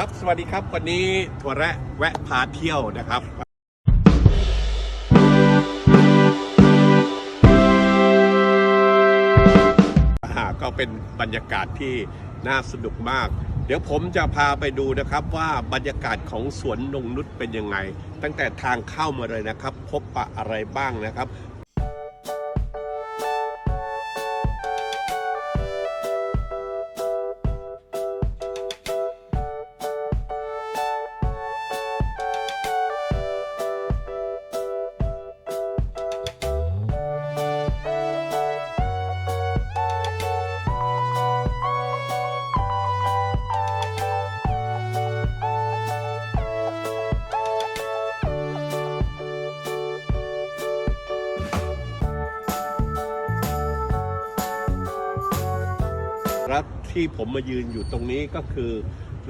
ครับสวัสดีครับ วันนี้ทัวร์แระแวะพาเที่ยวนะครับอ่าก็เป็นบรรยากาศที่น่าสนุกมาก เดี๋ยวผมจะพาไปดูนะครับว่าบรรยากาศของสวนนงนุษเป็นยังไง ตั้งแต่ทางเข้ามาเลยนะครับ พบปะอะไรบ้างนะครับ ครับที่ผมมายืนอยู่ตรงนี้ก็คือ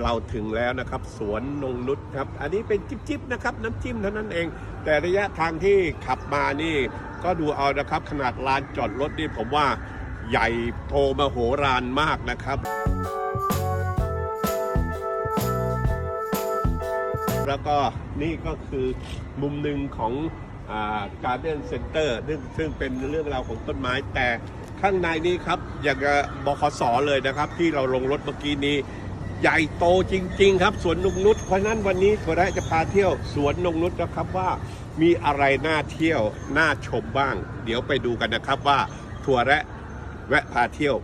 เราถึงแล้วนะครับ สวนนงนุษครับ อันนี้เป็นจิ๊บๆนะครับน้ำจิ้มเท่านั้นเอง แต่ระยะทางที่ขับมานี่ก็ดูเอานะครับ ขนาดลานจอดรถนี่ผมว่าใหญ่โตมโหฬารมากนะครับ แล้วก็นี่ก็คือมุมหนึ่งของการ์เด้นเซ็นเตอร์ซึ่งซึ่งเป็นเรื่องราวของต้นไม้แต่ ข้างในนี้ครับ อย่างบบขสเลยนะครับ ที่เราลงรถเมื่อกี้นี้ ใหญ่โตจริง ๆ ครับสวนนงนุชเพราะนั้นวันนี้ทัวร์แระจะพาเที่ยวสวนนงนุชนะครับว่ามีอะไรน่าเที่ยวน่าชมบ้าง เดี๋ยวไปดูกันนะครับว่าทัวร์และแวะพาเที่ยว